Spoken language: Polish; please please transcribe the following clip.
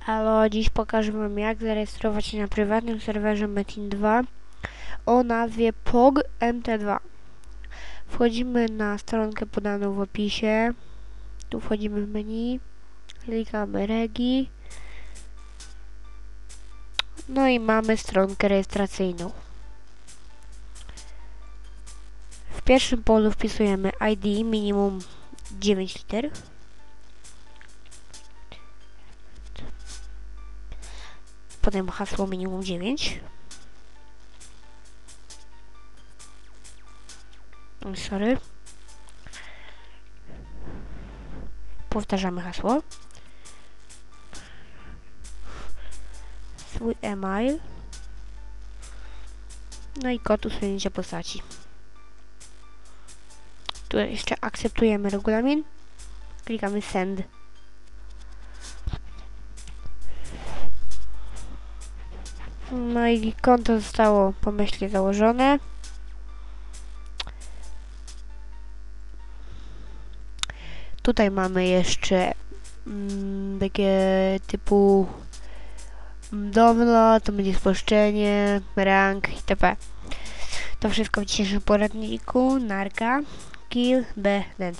Halo, dziś pokażę wam jak zarejestrować się na prywatnym serwerze Metin 2 o nazwie POG MT2. Wchodzimy na stronkę podaną w opisie. Tu wchodzimy w menu, klikamy regi. No i mamy stronkę rejestracyjną. W pierwszym polu wpisujemy ID minimum 9 liter. Potem hasło minimum 9. Oj, Sorry. Powtarzamy hasło. Swój e-mail. No i kod usunięcia postaci. Tu jeszcze akceptujemy regulamin. Klikamy send. No i konto zostało pomyślnie założone. Tutaj mamy jeszcze mm, takie typu mm, download, to będzie spolszczenie, rank itp. To wszystko w dzisiejszym poradniku. Narka, kill, b, net.